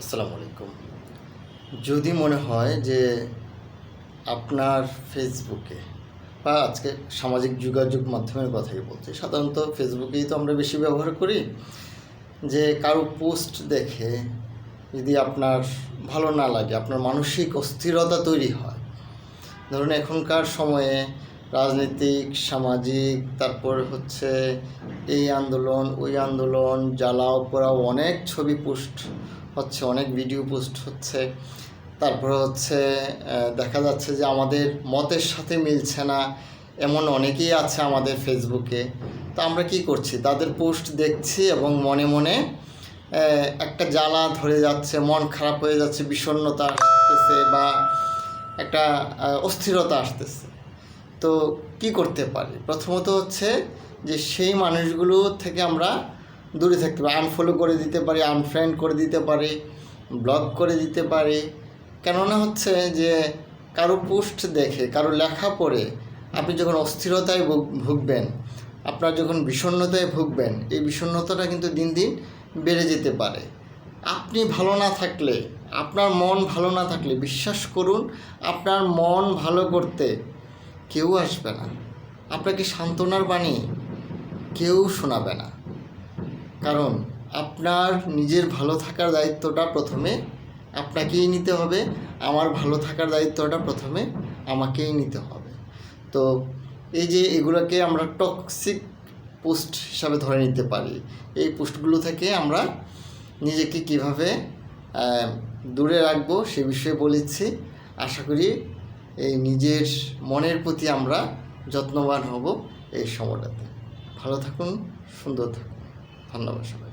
আসসালামু আলাইকুম। যদি মনে হয় যে আপনার ফেসবুকে বা আজকে সামাজিক যোগাযোগ মাধ্যমের কথাই বলছি, সাধারণত ফেসবুকেই তো আমরা বেশি ব্যবহার করি, যে কারও পোস্ট দেখে যদি আপনার ভালো না লাগে, আপনার মানসিক অস্থিরতা তৈরি হয়, ধরুন এখনকার সময়ে রাজনৈতিক, সামাজিক, তারপর হচ্ছে এই আন্দোলন, ওই আন্দোলন, জ্বালাও পোড়াও অনেক ছবি পোস্ট হচ্ছে, অনেক ভিডিও পোস্ট হচ্ছে। তারপরে হচ্ছে দেখা যাচ্ছে যে আমাদের মতের সাথে মিলছে না, এমন অনেকেই আছে আমাদের ফেসবুকে। তো আমরা কি করছি? তাদের পোস্ট দেখছি এবং মনে মনে একটা জ্বালা ধরে যাচ্ছে, মন খারাপ হয়ে যাচ্ছে, বিষণ্ণতা আসতেছে বা একটা অস্থিরতা আসতেছে। তো কি করতে পারি? প্রথমত হচ্ছে যে সেই মানুষগুলো থেকে আমরা দূরে থাকতে পারি। আনফলো করে দিতে পারি আনফ্রেন্ড করে দিতে পারি ব্লক করে দিতে পারি। কেননা হচ্ছে যে কারও পোস্ট দেখে, কারও লেখা পড়ে আপনি যখন অস্থিরতায় ভুগ- ভুগবেন, আপনার যখন বিষণ্ণতায় ভুগবেন, এই বিষণ্ণতাটা কিন্তু দিন দিন বেড়ে যেতে পারে। আপনি ভালো না থাকলে, আপনার মন ভালো না থাকলে, বিশ্বাস করুন, আপনার মন ভালো করতে কেউ আসবে না। আপনাকে সান্ত্বনার বাণী কেউ শোনাবে না। কারণ আপনার নিজের ভালো থাকার দায়িত্বটা প্রথমে আপনাকেই নিতে হবে, আমার ভালো থাকার দায়িত্বটা প্রথমে আমাকেই নিতে হবে। তো এই যে এগুলোকে আমরা টক্সিক পোস্ট হিসাবে ধরে নিতে পারি, এই পোস্টগুলো থেকে আমরা নিজেকে কীভাবে দূরে রাখব সে বিষয়ে বলেছি। আশা করি এই নিজের মনের প্রতি আমরা যত্নবান হব এই সময়টাতে। ভালো থাকুন, সুন্দর থাকুন। ধন্যবাদ সবাই